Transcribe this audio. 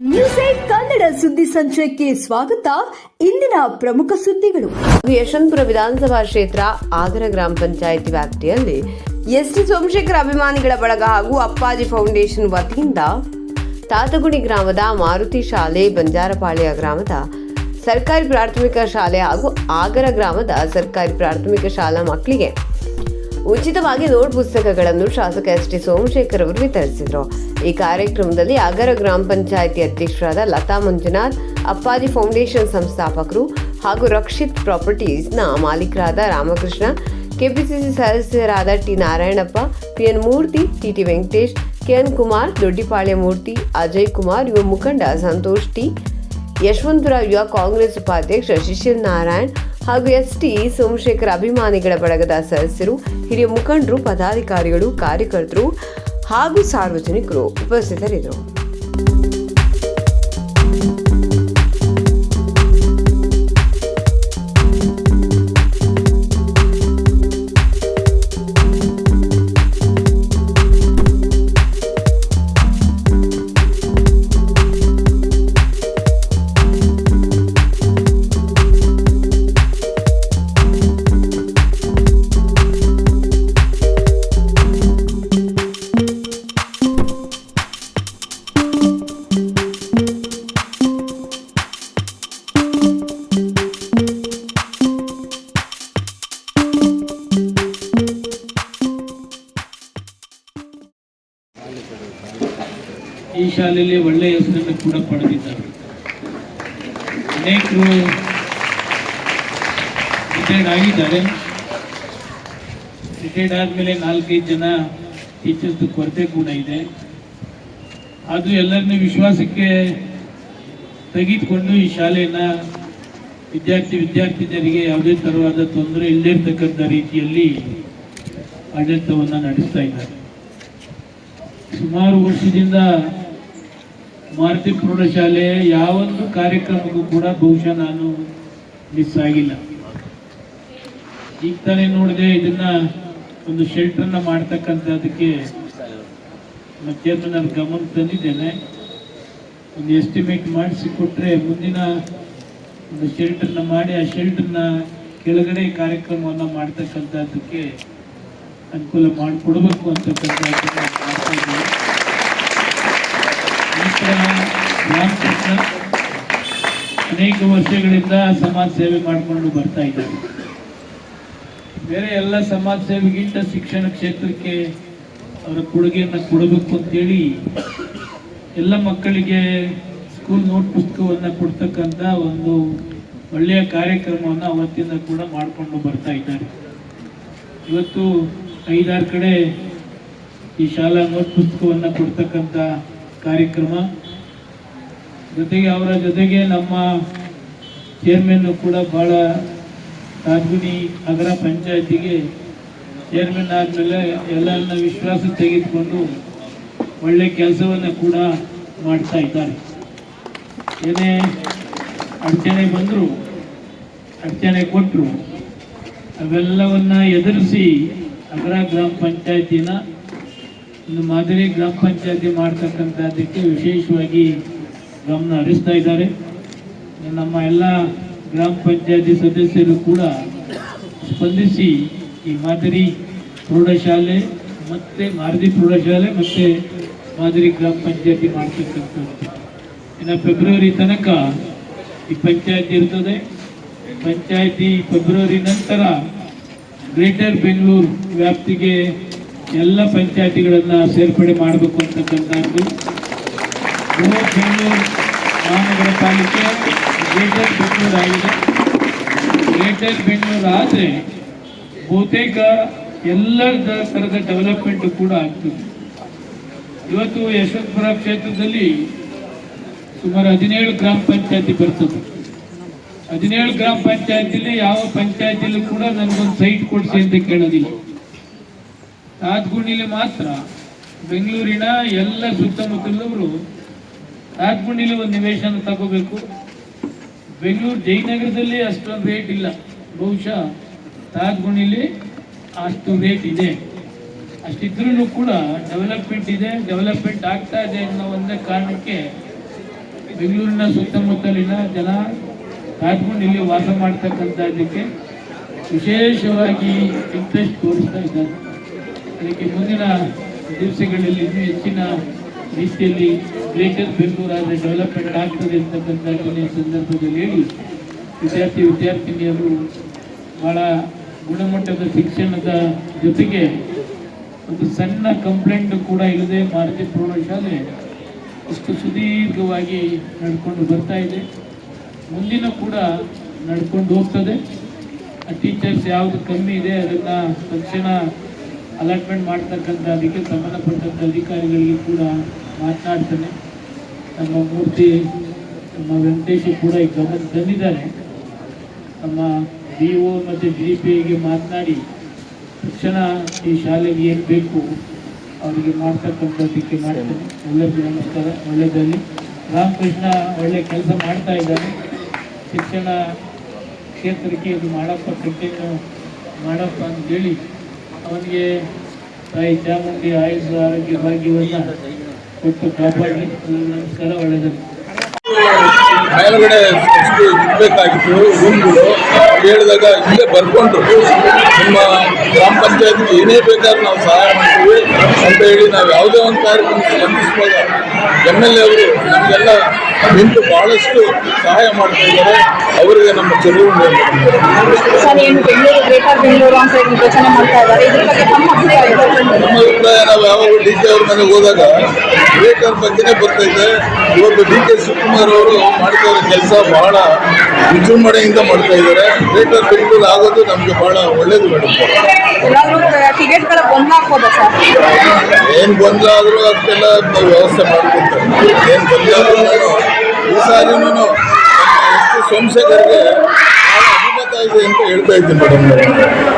News Kannada ಸುದ್ದಿ ಸಂಚಯಕ್ಕೆ ಸ್ವಾಗತ. ಇಂದಿನ ಪ್ರಮುಖ ಸುದ್ದಿಗಳು. ಯಶವಂತಪುರ ವಿಧಾನಸಭಾ ಕ್ಷೇತ್ರ ಆಗರ ಗ್ರಾಮ ಪಂಚಾಯಿತಿ ವ್ಯಾಪ್ತಿಯಲ್ಲಿ ಎಸ್ಟಿ ಸೋಮಶೇಖರ್ ಅಭಿಮಾನಿಗಳ ಬಳಗ ಹಾಗೂ ಅಪ್ಪಾಜಿ ಫೌಂಡೇಶನ್ ವತಿಯಿಂದ ತಾತಗುಣಿ ಗ್ರಾಮದ ಮಾರುತಿ ಶಾಲೆ, ಬಂಜಾರಪಾಳ್ಯ ಗ್ರಾಮದ ಸರ್ಕಾರಿ ಪ್ರಾಥಮಿಕ ಶಾಲೆ ಹಾಗೂ ಆಗರ ಗ್ರಾಮದ ಸರ್ಕಾರಿ ಪ್ರಾಥಮಿಕ ಶಾಲಾ ಮಕ್ಕಳಿಗೆ ಉಚಿತವಾಗಿ ನೋಟ್ ಪುಸ್ತಕಗಳನ್ನು ಶಾಸಕ ಎಸ್ ಟಿ ಸೋಮಶೇಖರ್ ಅವರು ವಿತರಿಸಿದರು. ಈ ಕಾರ್ಯಕ್ರಮದಲ್ಲಿ ಆಗರ ಗ್ರಾಮ ಪಂಚಾಯಿತಿ ಅಧ್ಯಕ್ಷರಾದ ಲತಾ ಮಂಜುನಾಥ್, ಅಪ್ಪಾಜಿ ಫೌಂಡೇಶನ್ ಸಂಸ್ಥಾಪಕರು ಹಾಗೂ ರಕ್ಷಿತ್ ಪ್ರಾಪರ್ಟೀಸ್ನ ಮಾಲೀಕರಾದ ರಾಮಕೃಷ್ಣ, ಕೆಪಿಸಿಸಿ ಸದಸ್ಯರಾದ T Narayanappa PN Murthy, T Venkatesh KN Kumar Doddipalya Murthy Ajay Kumar, ಯುವ ಮುಖಂಡ ಸಂತೋಷ್ ಟಿ, ಯಶವಂತರಾವ್ ಯುವ ಕಾಂಗ್ರೆಸ್ ಉಪಾಧ್ಯಕ್ಷ ಶಿಶಿರ್ ನಾರಾಯಣ್ ಹಾಗೂ ಎಸ್ಟಿ ಸೋಮಶೇಖರ್ ಅಭಿಮಾನಿಗಳ ಬಳಗದ ಸದಸ್ಯರು ಹಿರಿಯ ಮುಖಂಡರು ಪದಾಧಿಕಾರಿಗಳು ಕಾರ್ಯಕರ್ತರು ಹಾಗೂ ಸಾರ್ವಜನಿಕರು ಉಪಸ್ಥಿತರಿದ್ದರು. ಶಾಲೆಯಲ್ಲಿ ಒಳ್ಳೆಯ ಹೆಸರನ್ನು ಕೂಡ ಪಡೆದಿದ್ದಾರೆ. ಅನೇಕರು ರಿಟೈರ್ಡ್ ಆಗಿದ್ದಾರೆ. ರಿಟೈರ್ಡ್ ಆದಮೇಲೆ ನಾಲ್ಕೈದು ಜನ ಟೀಚರ್ಸ್ ಕೊರತೆ ಕೂಡ ಇದೆ. ಅದು ಎಲ್ಲರನ್ನೂ ವಿಶ್ವಾಸಕ್ಕೆ ತೆಗೆದುಕೊಂಡು ಈ ಶಾಲೆಯನ್ನು ವಿದ್ಯಾರ್ಥಿ ವಿದ್ಯಾರ್ಥಿನಿಯರಿಗೆ ಯಾವುದೇ ತರವಾದ ತೊಂದರೆ ಇಲ್ಲದಿರ್ತಕ್ಕಂಥ ರೀತಿಯಲ್ಲಿ ಆಡಳಿತವನ್ನು ನಡೆಸ್ತಾ ಇದ್ದಾರೆ. ಸುಮಾರು ವರ್ಷದಿಂದ ಮಾರುತಿ ಪ್ರೌಢಶಾಲೆ ಯಾವೊಂದು ಕಾರ್ಯಕ್ರಮಕ್ಕೂ ಕೂಡ ಬಹುಶಃ ನಾನು ಮಿಸ್ ಆಗಿಲ್ಲ. ಈಗ ತಾನೇ ನೋಡಿದೆ ಇದನ್ನ ಒಂದು ಶೆಲ್ಟರ್ನ ಮಾಡ್ತಕ್ಕಂಥದ್ದಕ್ಕೆ ಮತ್ತೇನು ನಾನು ಗಮನ ತಂದಿದ್ದೇನೆ. ಒಂದು ಎಸ್ಟಿಮೇಟ್ ಮಾಡಿಸಿ ಕೊಟ್ಟರೆ ಮುಂದಿನ ಒಂದು ಶೆಲ್ಟರ್ನ ಮಾಡಿ ಆ ಶೆಲ್ಟರ್ನ ಕೆಳಗಡೆ ಕಾರ್ಯಕ್ರಮವನ್ನು ಮಾಡ್ತಕ್ಕಂಥದ್ದಕ್ಕೆ ಅನುಕೂಲ ಮಾಡಿಕೊಡ್ಬೇಕು ಅಂತಕ್ಕಂಥದ್ದನ್ನ ಮಾಡ್ತಾ ಇದ್ದೀವಿ ನಂತರ ರಾಮಕೃಷ್ಣ ಅನೇಕ ವರ್ಷಗಳಿಂದ ಸಮಾಜ ಸೇವೆ ಮಾಡಿಕೊಂಡು ಬರ್ತಾ ಇದ್ದಾರೆ. ಬೇರೆ ಎಲ್ಲ ಸಮಾಜ ಸೇವೆಗಿಂತ ಶಿಕ್ಷಣ ಕ್ಷೇತ್ರಕ್ಕೆ ಅವರ ಕೊಡುಗೆಯನ್ನು ಕೊಡಬೇಕು ಅಂತೇಳಿ ಎಲ್ಲ ಮಕ್ಕಳಿಗೆ ಸ್ಕೂಲ್ ನೋಟ್ ಪುಸ್ತಕವನ್ನು ಕೊಡ್ತಕ್ಕಂಥ ಒಂದು ಒಳ್ಳೆಯ ಕಾರ್ಯಕ್ರಮವನ್ನು ಅವತ್ತಿಂದ ಕೂಡ ಮಾಡಿಕೊಂಡು ಬರ್ತಾ ಇದ್ದಾರೆ. ಇವತ್ತು ಐದಾರು ಕಡೆ ಈ ಶಾಲಾ ನೋಟ್ ಪುಸ್ತಕವನ್ನು ಕೊಡ್ತಕ್ಕಂಥ ಕಾರ್ಯಕ್ರಮ. ಜೊತೆಗೆ ಅವರ ಜೊತೆಗೆ ನಮ್ಮ ಚೇರ್ಮನ್ ಕೂಡ ಬಹಳ ತಾದ್ಗುನಿ ನಗರ ಪಂಚಾಯತಿಗೆ ಚೇರ್ಮನ್ ಆದಮೇಲೆ ಎಲ್ಲರನ್ನ ವಿಶ್ವಾಸ ತೆಗೆದುಕೊಂಡು ಒಳ್ಳೆ ಕೆಲಸವನ್ನು ಕೂಡ ಮಾಡ್ತಾ ಇದ್ದಾರೆ. ಏನೇ ಅಡಚಣೆ ಬಂದರು, ಅಡಚಣೆ ಕೊಟ್ಟರು ಅವೆಲ್ಲವನ್ನು ಎದುರಿಸಿ ನಗರ ಗ್ರಾಮ ಪಂಚಾಯತಿನ ಒಂದು ಮಾದರಿ ಗ್ರಾಮ ಪಂಚಾಯತಿ ಮಾಡ್ತಕ್ಕಂಥದ್ದಕ್ಕೆ ವಿಶೇಷವಾಗಿ ಗಮನ ಹರಿಸ್ತಾ ಇದ್ದಾರೆ. ನಮ್ಮ ಎಲ್ಲ ಗ್ರಾಮ ಪಂಚಾಯತಿ ಸದಸ್ಯರು ಕೂಡ ಸ್ಪಂದಿಸಿ ಈ ಮಾದರಿ ಪ್ರೌಢಶಾಲೆ ಮತ್ತು ಮಾರುತಿ ಪ್ರೌಢಶಾಲೆ ಮತ್ತು ಮಾದರಿ ಗ್ರಾಮ ಪಂಚಾಯತಿ ಮಾಡ್ತಕ್ಕಂಥದ್ದು. ಇನ್ನು ಫೆಬ್ರವರಿ ತನಕ ಈ ಪಂಚಾಯತಿ ಇರ್ತದೆ. ಪಂಚಾಯತಿ ಫೆಬ್ರವರಿ ನಂತರ ಗ್ರೇಟರ್ ಬೆಂಗಳೂರು ವ್ಯಾಪ್ತಿಗೆ ಎಲ್ಲ ಪಂಚಾಯಿತಿಗಳನ್ನು ಸೇರ್ಪಡೆ ಮಾಡಬೇಕು ಅಂತಕ್ಕಂಥದ್ದು ಬೃಹತ್ ಬೆಂಗಳೂರು ಮಹಾನಗರ ಪಾಲಿಕೆ ಗ್ರೇಟರ್ ಬೆಂಗಳೂರು ಆಗಿದೆ. ಗ್ರೇಟರ್ ಬೆಂಗಳೂರು ಆದರೆ ಬಹುತೇಕ ಎಲ್ಲ ಥರದ ಡೆವಲಪ್ಮೆಂಟ್ ಕೂಡ ಆಗ್ತದೆ. ಇವತ್ತು ಯಶವಂತಪುರ ಕ್ಷೇತ್ರದಲ್ಲಿ ಸುಮಾರು ಹದಿನೇಳು ಗ್ರಾಮ ಪಂಚಾಯತಿ ಬರ್ತದೆ. ಹದಿನೇಳು ಗ್ರಾಮ ಪಂಚಾಯತಿಲಿ ಯಾವ ಪಂಚಾಯತಿಲೂ ಕೂಡ ನನಗೊಂದು ಸೈಟ್ ಕೊಡಿಸಿ ಅಂತ ಕೇಳೋದಿಲ್ಲ. ತಾತ್ಗುಣಿಲಿ ಮಾತ್ರ ಬೆಂಗಳೂರಿನ ಎಲ್ಲ ಸುತ್ತಮುತ್ತಲವರು ತಾತ್ಗುಣಿಲಿ ಒಂದು ನಿವೇಶನ ತಗೋಬೇಕು. ಬೆಂಗಳೂರು ಜಯನಗರದಲ್ಲಿ ಅಷ್ಟೊಂದು ರೇಟ್ ಇಲ್ಲ. ಬಹುಶಃ ತಾತ್ಗುಣಿಲಿ ಅಷ್ಟು ರೇಟ್ ಇದೆ. ಅಷ್ಟಿದ್ರೂ ಕೂಡ ಡೆವಲಪ್ಮೆಂಟ್ ಇದೆ ಡೆವಲಪ್ಮೆಂಟ್ ಆಗ್ತಾ ಇದೆ ಅನ್ನೋ ಒಂದೇ ಕಾರಣಕ್ಕೆ ಬೆಂಗಳೂರಿನ ಸುತ್ತಮುತ್ತಲಿನ ಜನ ಕಾದ್ಕೊಂಡು ಇಲ್ಲಿ ವಾಸ ಮಾಡ್ತಕ್ಕಂಥದ್ದಕ್ಕೆ ವಿಶೇಷವಾಗಿ ಇಂಟ್ರೆಸ್ಟ್ ತೋರಿಸ್ತಾ ಇದ್ದಾರೆ. ಅದಕ್ಕೆ ಮುಂದಿನ ದಿವಸಗಳಲ್ಲಿ ಇನ್ನೂ ಹೆಚ್ಚಿನ ರೀತಿಯಲ್ಲಿ ಗ್ರೇಟರ್ ಬೆಂಗಳೂರು ಆದರೆ ಡೆವಲಪ್ಮೆಂಟ್ ಆಗ್ತದೆ ಅಂತಕ್ಕಂಥ ಕೊನೆಯ ಸಂದರ್ಭದಲ್ಲಿ ಹೇಳಿ, ವಿದ್ಯಾರ್ಥಿ, ವಿದ್ಯಾರ್ಥಿನಿಯರು ಬಹಳ ಗುಣಮಟ್ಟದ ಶಿಕ್ಷಣದ ಜೊತೆಗೆ ಒಂದು ಸಣ್ಣ ಕಂಪ್ಲೇಂಟ್ ಕೂಡ ಇಲ್ಲದೆ ಮಾರುತಿ ಪ್ರೌಢಶಾಲೆ ಇಷ್ಟು ಸುದೀರ್ಘವಾಗಿ ನಡ್ಕೊಂಡು ಬರ್ತಾ ಇದೆ. ಮುಂದಿನ ಕೂಡ ನಡ್ಕೊಂಡು ಹೋಗ್ತದೆ. ಟೀಚರ್ಸ್ ಯಾವುದು ಕಮ್ಮಿ ಇದೆ ಅದನ್ನು ತಕ್ಷಣ ಅಲಾಟ್ಮೆಂಟ್ ಮಾಡ್ತಕ್ಕಂಥ ಅದಕ್ಕೆ ಸಂಬಂಧಪಟ್ಟಂಥ ಅಧಿಕಾರಿಗಳಿಗೆ ಕೂಡ ಮಾತನಾಡ್ತಾನೆ. ನಮ್ಮ ಮೂರ್ತಿ, ನಮ್ಮ ವೆಂಕಟೇಶ್ ಕೂಡ ಈ ಗಮನ ತಂದಿದ್ದಾರೆ. ನಮ್ಮ ಡಿ ಒ ಮತ್ತು ಡಿ ಪಿ ಐಗೆ ಮಾತನಾಡಿ, ತಕ್ಷಣ ಈ ಶಾಲೆಗೆ ಏನು ಬೇಕು ಅವರಿಗೆ ಮಾಡ್ತಕ್ಕಂಥದ್ದಕ್ಕೆ ಮಾಡ್ತೇನೆ. ಎಲ್ಲರಿಗೂ ನಮಸ್ಕಾರ ಒಳ್ಳೆಯದಲ್ಲಿ ರಾಮಕೃಷ್ಣ ಒಳ್ಳೆ ಕೆಲಸ ಮಾಡ್ತಾ ಇದ್ದಾನೆ. ಶಿಕ್ಷಣ ಕ್ಷೇತ್ರಕ್ಕೆ ಇದು ಮಾಡಪ್ಪ ಕಂಟಿನ್ಯೂ ಮಾಡಪ್ಪ ಅಂತೇಳಿ ಅವನಿಗೆ ತಾಯಿ ಚಾಮುಂಡಿ ಆಯುಷ ಆರೋಗ್ಯ ಭಾಗ್ಯವನ್ನು ಕೊಟ್ಟು ಎಲ್ಲರಿಗೂ ನಮಸ್ಕಾರ, ಒಳ್ಳೆಯದನ್ನು. ಮೇಲ್ಗಡೆ ಇರಬೇಕಾಗಿತ್ತು ರೂಮ್ಗಳು ಹೇಳಿದಾಗ ಇಲ್ಲೇ ಬರ್ಕೊಂಡ್ರು ನಿಮ್ಮ ಗ್ರಾಮ ಪಂಚಾಯತ್ಗೆ ಏನೇ ಬೇಕಾದ್ರೂ ನಾವು ಸಹಾಯ ಮಾಡ್ತೀವಿ. ಅಂತ ಹೇಳಿ ನಾವು ಯಾವುದೇ ಒಂದು ಕಾರ್ಯಕ್ರಮ ಸ್ಪಂದಿಸುವಾಗ ಎಂ ಎಲ್ ಎ ಅವರು ನಮಗೆಲ್ಲ ನಿಂತು ಬಹಳಷ್ಟು ಸಹಾಯ ಮಾಡ್ತಾ ಇದ್ದಾರೆ. ಅವರಿಗೆ ನಮ್ಮ ಚೆಲುವು ಗ್ರೇಟರ್ ನಮ್ಮ ಅಭಿಪ್ರಾಯ ನಾವು ಯಾವಾಗ ಡಿ ಕೆ ಅವ್ರ ಮನೆಗೆ ಹೋದಾಗ ವಿವೇಕರ್ ಬಗ್ಗೆನೇ ಬರ್ತಾ ಇವತ್ತು ಡಿ ಕೆ ಶಿವಕುಮಾರ್ ಅವರು ಮಾಡ್ತಾ ಇರೋ ಕೆಲಸ ಬಹಳ ವಿಜೃಂಭಣೆಯಿಂದ ಮಾಡ್ತಾ ಇದ್ದಾರೆ. ಗ್ರೇಟರ್ ಬೆಂಗಳೂರು ಆಗೋದು ನಮಗೆ ಬಹಳ ಒಳ್ಳೇದು ಮೇಡಮ್. ಹಾಕ್ಬೋದಾ ಸರ್? ಏನು ಗೊಂದಲ ಆದರೂ ಅದಕ್ಕೆಲ್ಲ ವ್ಯವಸ್ಥೆ ಮಾಡ್ಕೊತಾರೆ ಏನು ಗೊಂದಲ ಆದ್ರೂ ಈ ಸಾರಿನೂ ಬಹಳ ಅಭಿಮತ ಇದೆ ಅಂತ ಹೇಳ್ತಾ ಇದ್ದೀನಿ ಮೇಡಮ್.